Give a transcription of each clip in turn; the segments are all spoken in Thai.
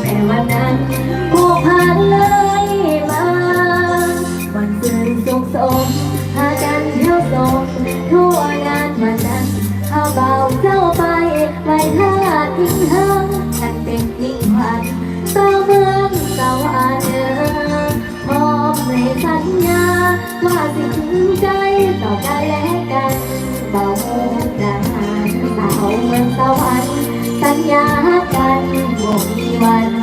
แต่วันนั้นผู้ผ่านเลยมาวันคืนสุขสมหากันเที่ยวสมทั่วงานวันนั้นข้าเบาเจ้าไปไร้ท่าทิ้งเธอฉันเป็นทิ้งควันต่าเมืองสวรรค์มอบในสัญญาว่าสิถึงใจต่อกันและกันเบาดังสาวเมืองสวรรค์สัญญากันบ่มี one.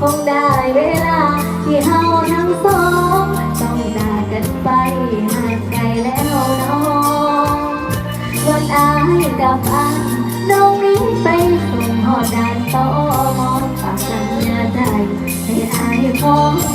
คงได้เวลา ที่เฮาทั้งสอง ต้องจากกันไปห่างไกลแล้วน้องวันอายกับอันน้องนี้ไปส่งหอดานต่อมองฝากสัญญาใจให้อายของ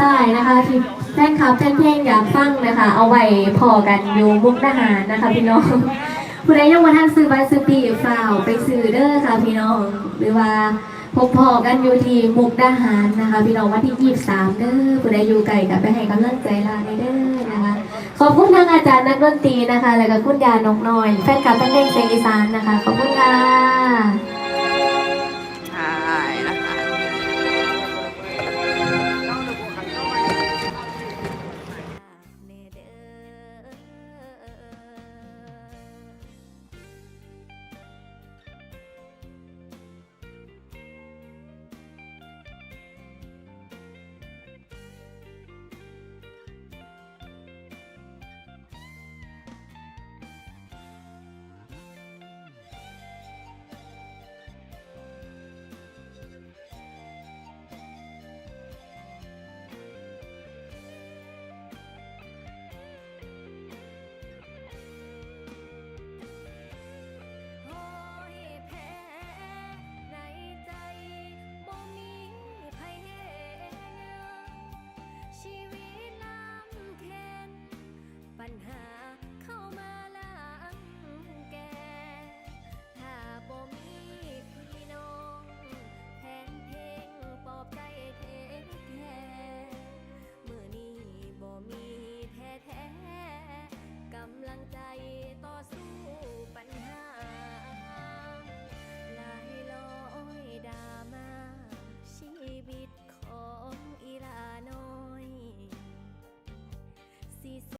ฝ่ายนะคะที่แฟนคลับแฟนเพลงอยากฟังนะคะ เอาไว้พอกันอยู่มุกดาหารนะคะ พี่น้องผู้ใดยังมาท่านซื้อบัตรซื้อปีฝ่าวไปซื้อเด้อค่ะพี่น้อง หรือว่าพบพอกันอยู่ที่มุกดาหารนะคะ พี่น้องวันที่ 23 เด้อผู้ใดอยู่ไกลกับไปให้กำลังใจลาในเด้อนะคะ ขอบคุณทางอาจารย์นักดนตรีนะคะ แล้วก็คุณยานกน้อย แฟนคลับแฟนเพลงเสียงอีสานนะคะ ขอบคุณค่ะ